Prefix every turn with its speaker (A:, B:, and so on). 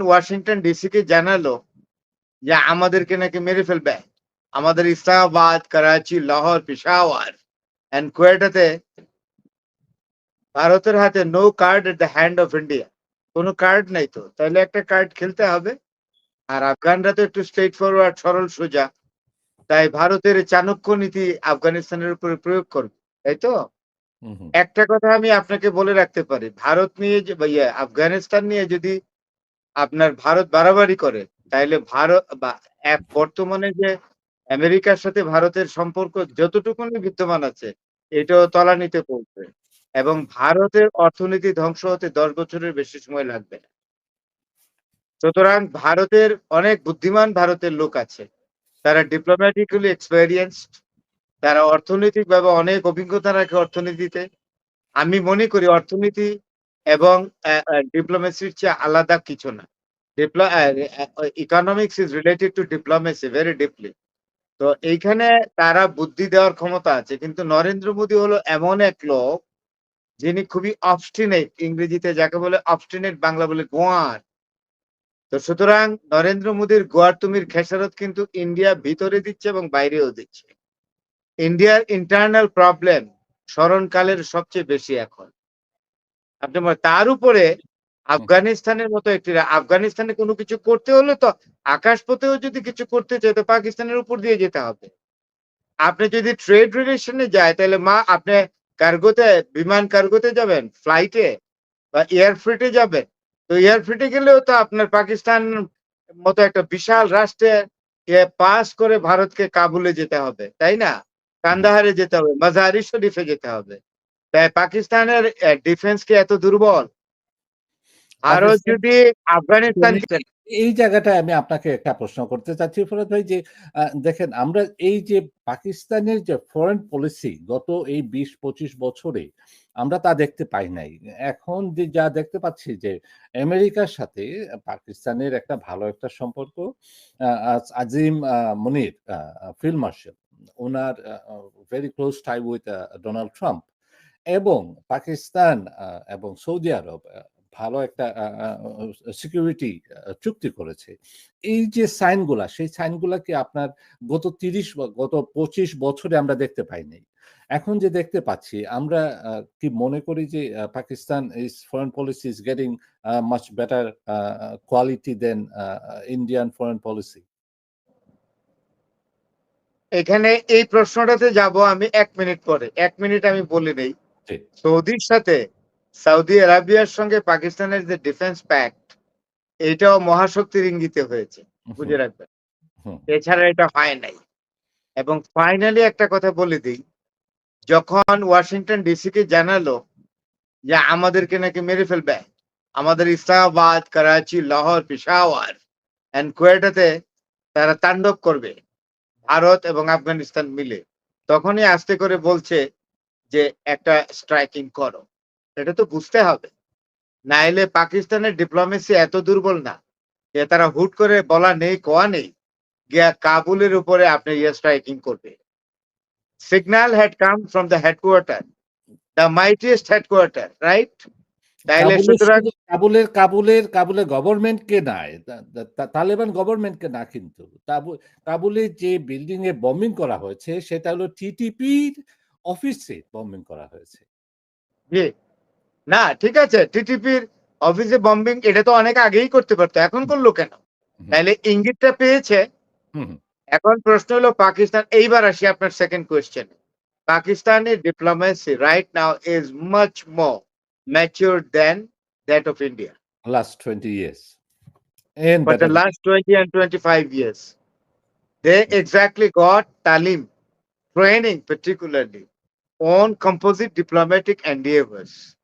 A: Washington ডিসিকে জানালো যে আমাদেরকে নাকি মেরে ফেলবে। আমাদের ইসলামাবাদ করাচি লাহোর পেশাওয়ার এন্ড কোয়েটাতে ভারতের হাতে no card at the hand of India কোনো কার্ড নাই তো। তাহলে একটা কার্ড খেলতে হবে। আর আফগানরা তো একটু স্ট্রেট ফরওয়ার্ড সরল সোজা। তাই ভারতের চাণক্য নীতি আফগানিস্তানের উপরে প্রয়োগ করবে। তাই তো। একটা কথা আমি আপনাকে বলে রাখতে পারি। ভারত নিয়ে ইয়ে, আফগানিস্তান নিয়ে যদি আপনার ভারত বাড়াবাড়ি করে তাহলে ভারত বা বর্তমানে যে আমেরিকার সাথে ভারতের সম্পর্ক যতটুকুনি বিদ্যমান আছে, এটাও তলানিতে পড়বে। এবং ভারতের অর্থনীতি ধ্বংস হতে দশ বছরের বেশি সময় লাগবে না। সুতরাং ভারতের অনেক বুদ্ধিমান ভারতের লোক আছে। তারা ডিপ্লোম্যাটিক্যালি এক্সপেরিয়েন্সড তারা অর্থনৈতিকভাবে অনেক অভিজ্ঞতা রাখে অর্থনীতিতে। আমি মনে করি অর্থনীতি এবং ডিপ্লোমেসির চেয়ে আলাদা কিছু না। Economics is related to diplomacy very deeply তো এইখানে তারা বুদ্ধি দেওয়ার ক্ষমতা আছে, কিন্তু নরেন্দ্র মোদী হলো এমন এক লোক যিনি খুবই অবস্টিনেট ইংরেজিতে যাকে বলে অবস্টিনেট বাংলা বলে গোয়ার। তো সুতরাং নরেন্দ্র মোদীর গোয়ার তুমির খেসারত কিন্তু ইন্ডিয়া ভিতরে দিচ্ছে এবং বাইরেও দিচ্ছে। ইন্ডিয়ার ইন্টারনাল প্রবলেম স্মরণকালের সবচেয়ে বেশি এখন। আপনি তার উপরে আফগানিস্তানের মতো একটি আফগানিস্তানে কোনো কিছু করতে হলে তো আকাশপথেও যদি কিছু করতে চাই তো পাকিস্তানের উপর দিয়ে যেতে হবে। আপনি যদি ট্রেড রিলেশনে যায় তাহলে মা, আপনি কার্গোতে, বিমান কার্গোতে যাবেন, ফ্লাইটে বা এয়ার ফ্রিটে যাবেন। তো এয়ার ফ্রিটে গেলেও তো আপনার পাকিস্তান মতো একটা বিশাল রাষ্ট্রে পাস করে ভারতকে কাবুলে যেতে হবে, তাই না? কান্দাহারে যেতে হবে মাজারি শরীফে যেতে হবে। তাই পাকিস্তানের ডিফেন্স কি এত দুর্বল?
B: আরও
A: যদি আফগানিস্তান
B: এই জায়গাটায় আমি আপনাকে একটা প্রশ্ন করতে চাচ্ছি ফরাদ ভাই যে দেখেন আমরা এই যে পাকিস্তানের যে ফরেন পলিসি গত এই বিশ পঁচিশ বছরে আমরা তা দেখতে পাই নাই। এখন যে যা দেখতে পাচ্ছি যে আমেরিকার সাথে পাকিস্তানের একটা ভালো একটা সম্পর্ক আজিম Munir field marshal owner very close tie with Donald Trump এবং পাকিস্তান এবং সৌদি আরব ভালো একটা সিকিউরিটি চুক্তি করেছে। এই যে সাইনগুলা, সেই সাইনগুলা কি আপনার গত তিরিশ গত পঁচিশ বছরে আমরা দেখতে পাইনি? এখন যে দেখতে পাচ্ছি, আমরা কি মনে করি যে Pakistan is foreign policy is getting much better quality than Indian foreign policy
A: এখানে এই প্রশ্নটাতে যাব আমি এক মিনিট পরে। এক মিনিট আমি বলে নেই। সৌদির সাথে সৌদি আরবিয়ার সঙ্গে পাকিস্তানের যে ডিফেন্স প্যাক্ট এটাও মহাশক্তির ইঙ্গিতে হয়েছে। বুঝে রাখবেন? এছাড়া এটা হয় নাই। এবং ফাইনালি একটা কথা বলে দিই যখন ওয়াশিংটন ডিসিকে জানালো যে আমাদেরকে নাকি মেরে ফেলবে আমাদের ইসলামাবাদ করাচি লাহোর পেশাওয়ার এন্ড কোয়েটাতে তারা তাণ্ডব করবে ভারত এবং আফগানিস্তান মিলে। তখনই আস্তে করে বলছে যে একটা স্ট্রাইকিং করো। এটা তো বুঝতে হবে। নাইলে পাকিস্তানের ডিপ্লোমেসি এত দুর্বল না যে তারা হুট করে বলা নেই কোয়া নেই গিয়া কাবুলের উপরে আপনি ইয়ে স্ট্রাইকিং করবে। Signal had come from the headquarter the mightiest headquarter right তাইলে সুতরাং
B: কাবুলের কাবুলের কাবুলের গভর্নমেন্ট কে নাই তালেবান গভর্নমেন্ট কে না কিন্তু। কাবু- কাবুলে যে বিল্ডিং এ বম্বিং করা হয়েছে সেটা হলো টিটিপির অফিসে বম্বিং করা হয়েছে।
A: জি। না ঠিক আছে টিটিপির অফিসে বম্বিং এটা তো অনেক আগেই করতে পারতো এখন করল কেন? তাইলে ইঙ্গিতটা পেয়েছে। এখন প্রশ্ন হলো পাকিস্তান এইবার আসি আপনার সেকেন্ড কোয়েশ্চেন পাকিস্তানের diplomacy right now is much more mature than that of India
B: 20 years and
A: for the last 20 and 25 years. They exactly got talim, training particularly on composite diplomatic endeavors.